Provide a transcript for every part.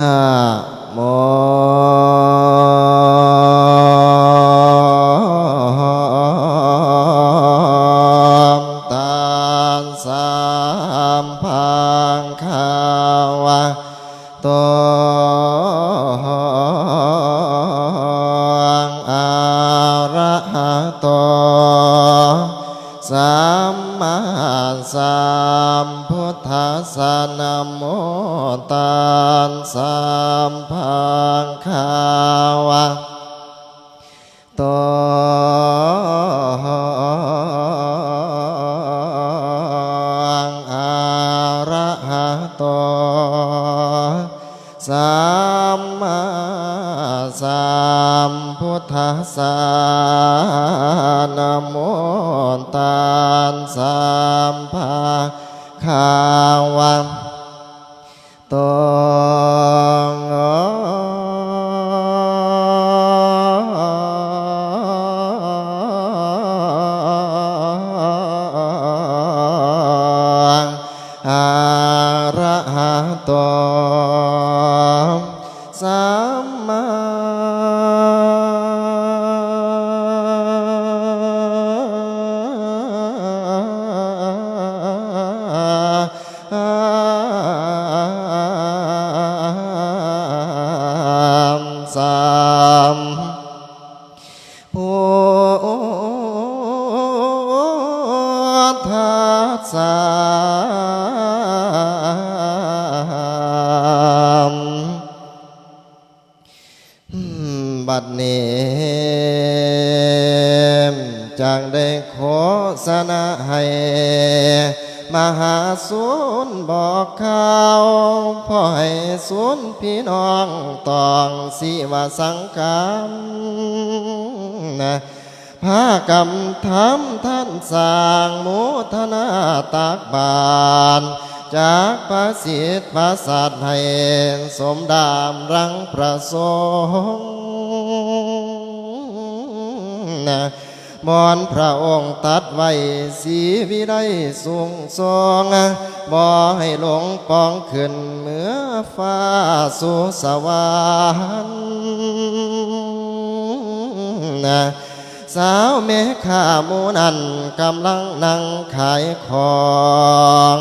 นะโมตัสสะพังคาวะโตอะระหะโต สัมมาสัมพุทธัสสนโมตัสสะพังคาวะตอะระหะโตสัมมา ทัสสานโมตานสามภาคาวันตองอาระหะตองสา สสะอืมบัดนี้จังได้ขอสนะให้มหาสุนบอกข่าวพ่อให้สุนพี่น้องตองสิว่าสังกามนะ พากรรมทำท่านสร้างมุทนาตากบานจากพระสิทธิ์พระสัตว์ให้สมดามรังประสงค์นะมอนพระองค์ตัดไว้สีวิไลสูงทรงบ่ให้หลงปองขึ้นเหมือฟ้าสู่สวรรค์นะ สาวเมฆามูนันกำลังนั่งขายของ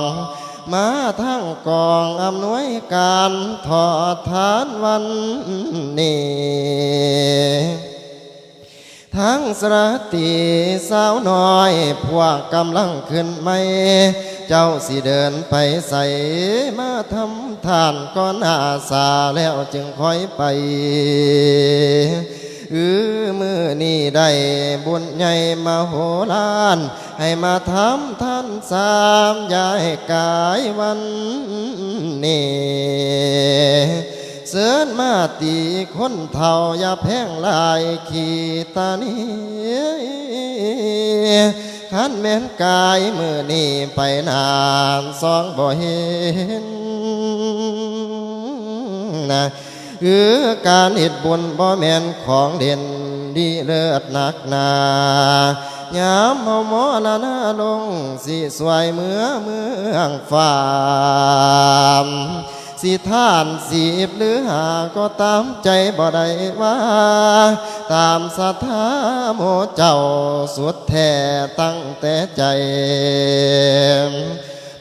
มาทั้งกองอำนวยการทอดทานวันนี้ทั้งสระตีสาวน้อย พวกกำลังขึ้นไม่ เจ้าสิเดินไปใส่มาทำทานก่อนอาสาแล้วจึงค่อยไป อือมือนี่ได้บุญใหญ่มาโหฬารให้มาทำท่านสามยายกายวันนี้เสือนมาตีคนเท่าอย่าแพงลายขีตานีขันแม่นกายมือนี่ไปนานสองบ่เห็นนะ คือการเหตุบุญบ่แม่นของเด่นดีเลิศหนักนายามเฮาหมอละนาลงสิสวยเมือเมืองฟ้ามสิท่านสีบหรือหาก็ตามใจบ่ได้ว่า ตามศรัทธาโมเจ้าสุดแท้ตั้งแต่ใจ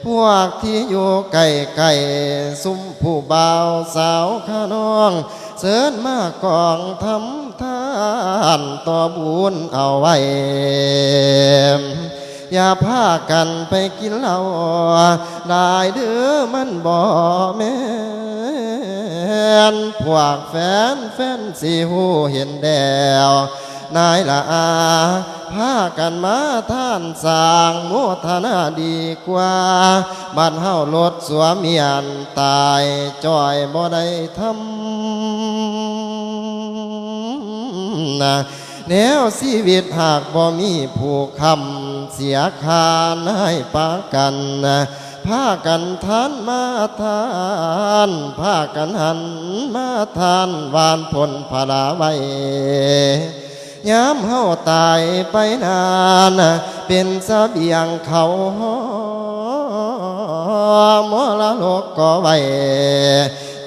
พวกที่อยู่ใกล้ใกล้ๆซุ้ม ผู้บ่าวสาวขาน้อง เสิญมากองทำทานต่อบุญเอาไว้ อย่าพากันไปกินเหล้าหลายเด้อมันบ่แม่นพวกแฟนแฟนสิหูเห็นแดวนายละอา พากันมาท่านสร้างโมทนาดีกว่าบ้านเฮาลดสวมเมียนตายจอยบ่ได้ทำนะแนวชีวิตหากบ่มีผู้คำเสียคานให้ปากันนะพากันทานมาทานพากันหันมาทานวานผลพลาไว้ ย้ำเฮาตายไปนานเป็นเบียงเขาหอมรโลกก็ไว้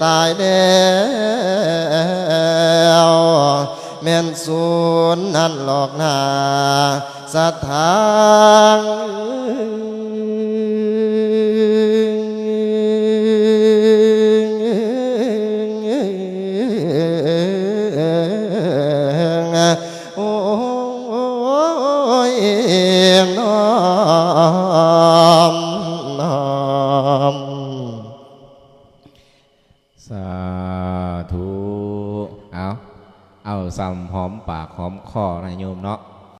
ตายแล้วแม่นสูนนั่นหลอกนาสถาน นามสาธุ เอา เอาซ้ำหอมปากหอมคอนะโยมเนาะ